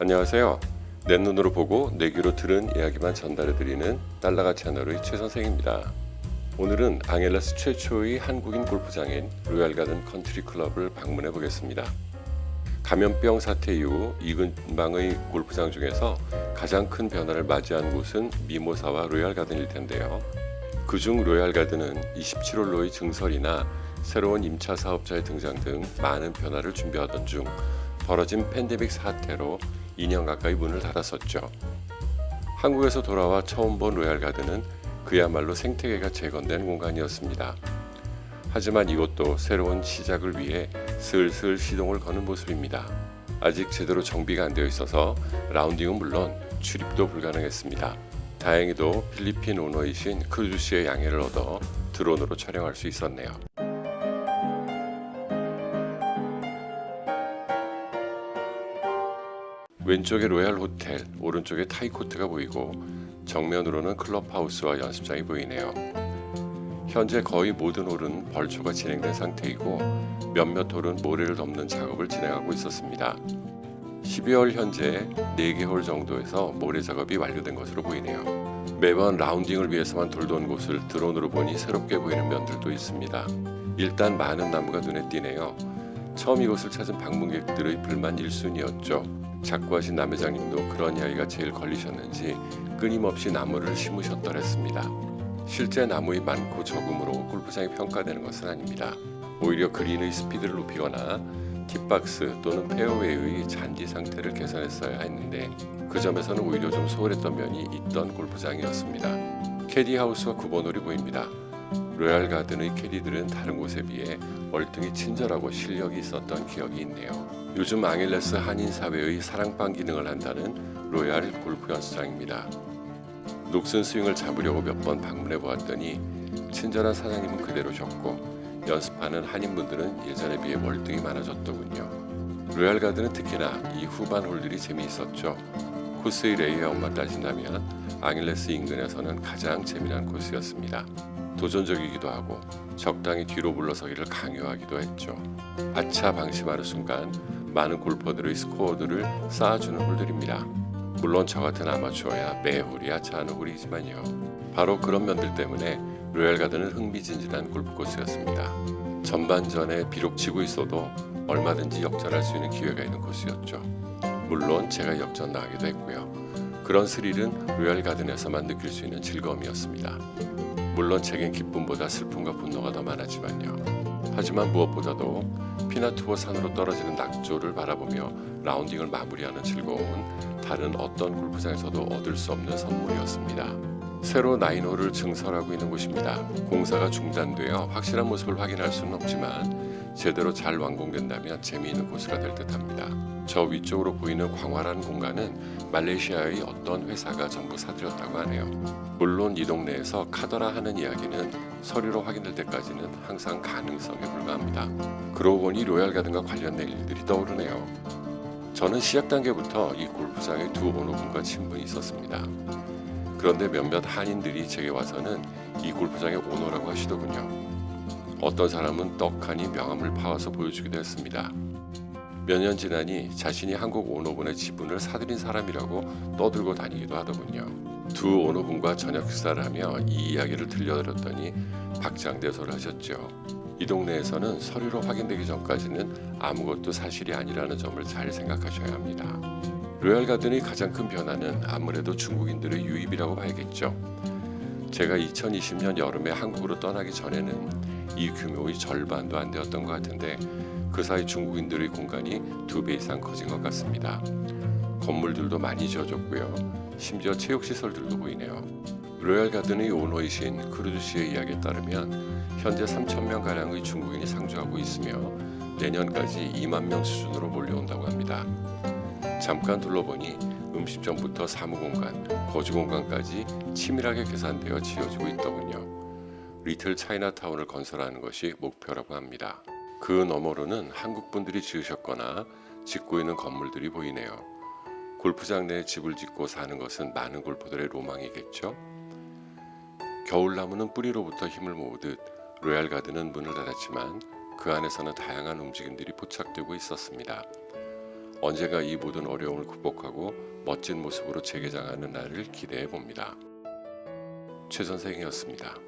안녕하세요. 내 눈으로 보고 내 귀로 들은 이야기만 전달해드리는 달라가 채널의 최 선생입니다. 오늘은 앙헬라스 최초의 한국인 골프장인 로얄가든 컨트리 클럽을 방문해 보겠습니다. 감염병 사태 이후 이 근방의 골프장 중에서 가장 큰 변화를 맞이한 곳은 미모사와 로얄가든일 텐데요. 그중 로얄가든은 27홀로의 증설이나 새로운 임차 사업자의 등장 등 많은 변화를 준비하던 중 벌어진 팬데믹 사태로 2년 가까이 문을 닫았었죠. 한국에서 돌아와 처음 본 로얄가든은 그야말로 생태계가 재건된 공간이었습니다. 하지만 이것도 새로운 시작을 위해 슬슬 시동을 거는 모습입니다. 아직 제대로 정비가 안 되어 있어서 라운딩은 물론 출입도 불가능했습니다. 다행히도 필리핀 오너이신 크루즈 씨의 양해를 얻어 드론으로 촬영할 수 있었네요. 왼쪽에 로얄 호텔, 오른쪽에 타이코트가 보이고 정면으로는 클럽하우스와 연습장이 보이네요. 현재 거의 모든 홀은 벌초가 진행된 상태이고 몇몇 홀은 모래를 덮는 작업을 진행하고 있었습니다. 12월 현재 4개 홀 정도에서 모래 작업이 완료된 것으로 보이네요. 매번 라운딩을 위해서만 돌던 곳을 드론으로 보니 새롭게 보이는 면들도 있습니다. 일단 많은 나무가 눈에 띄네요. 처음 이곳을 찾은 방문객들의 불만 1순위였죠. 작고하신 남 회장님도 그런 이야기가 제일 걸리셨는지 끊임없이 나무를 심으셨더랬습니다. 실제 나무의 많고 적음으로 골프장이 평가되는 것은 아닙니다. 오히려 그린의 스피드를 높이거나 팁박스 또는 페어웨이의 잔디 상태를 개선했어야 했는데 그 점에서는 오히려 좀 소홀했던 면이 있던 골프장이었습니다. 캐디 하우스와 9번홀이 보입니다. 로얄 가든의 캐디들은 다른 곳에 비해 월등히 친절하고 실력이 있었던 기억이 있네요. 요즘 앙헬레스 한인 사회의 사랑방 기능을 한다는 로얄 골프 연습장입니다. 녹슨 스윙을 잡으려고 몇 번 방문해 보았더니 친절한 사장님은 그대로셨고 연습하는 한인분들은 예전에 비해 월등히 많아졌더군요. 로얄 가든은 특히나 이 후반 홀들이 재미있었죠. 코스의 레이아웃만 따진다면 앙헬레스 인근에서는 가장 재미난 코스였습니다. 도전적이기도 하고 적당히 뒤로 물러서기를 강요하기도 했죠. 아차 방심하는 순간 많은 골퍼들의 스코어들을 쌓아주는 홀들입니다. 물론 저 같은 아마추어야 매 홀이 아차하는 홀이지만요. 바로 그런 면들 때문에 로얄 가든은 흥미진진한 골프 코스였습니다. 전반전에 비록 지고 있어도 얼마든지 역전할 수 있는 기회가 있는 코스였죠. 물론 제가 역전 나가기도 했고요. 그런 스릴은 로얄 가든에서만 느낄 수 있는 즐거움이었습니다. 물론 제겐 기쁨보다 슬픔과 분노가 더 많았지만요. 하지만 무엇보다도 피나투어 산으로 떨어지는 낙조를 바라보며 라운딩을 마무리하는 즐거움은 다른 어떤 골프장에서도 얻을 수 없는 선물이었습니다. 새로 나인홀을 증설하고 있는 곳입니다. 공사가 중단되어 확실한 모습을 확인할 수는 없지만 제대로 잘 완공된다면 재미있는 코스가 될 듯합니다. 저 위쪽으로 보이는 광활한 공간은 말레이시아의 어떤 회사가 전부 사들였다고 하네요. 물론 이 동네에서 카더라 하는 이야기는 서류로 확인될 때까지는 항상 가능성에 불과합니다. 그러고 보니 로얄 가든과 관련된 일들이 떠오르네요. 저는 시작 단계부터 이 골프장에 두 오너분과 친분이 있었습니다. 그런데 몇몇 한인들이 제게 와서는 이 골프장의 오너라고 하시더군요. 어떤 사람은 떡하니 명함을 파와서 보여주기도 했습니다. 몇 년 지나니 자신이 한국 오너분의 지분을 사들인 사람이라고 떠들고 다니기도 하더군요. 두 오너분과 저녁 식사를 하며 이 이야기를 들려드렸더니 박장대소를 하셨죠. 이 동네에서는 서류로 확인되기 전까지는 아무것도 사실이 아니라는 점을 잘 생각하셔야 합니다. 로얄 가든의 가장 큰 변화는 아무래도 중국인들의 유입이라고 봐야겠죠. 제가 2020년 여름에 한국으로 떠나기 전에는 이 규모의 절반도 안 되었던 것 같은데 그 사이 중국인들의 공간이 두 배 이상 커진 것 같습니다. 건물들도 많이 지어졌고요. 심지어 체육시설들도 보이네요. 로얄 가든의 오너이신 크루즈 씨의 이야기에 따르면 현재 3천 명 가량의 중국인이 상주하고 있으며 내년까지 2만 명 수준으로 몰려온다고 합니다. 잠깐 둘러보니 음식점부터 사무공간, 거주공간까지 치밀하게 계산되어 지어지고 있더군요. 리틀 차이나타운을 건설하는 것이 목표라고 합니다. 그 너머로는 한국 분들이 지으셨거나 짓고 있는 건물들이 보이네요. 골프장 내에 집을 짓고 사는 것은 많은 골퍼들의 로망이겠죠. 겨울나무는 뿌리로부터 힘을 모으듯 로얄 가든은 문을 닫았지만 그 안에서는 다양한 움직임들이 포착되고 있었습니다. 언젠가 이 모든 어려움을 극복하고 멋진 모습으로 재개장하는 날을 기대해 봅니다. 최 선생이었습니다.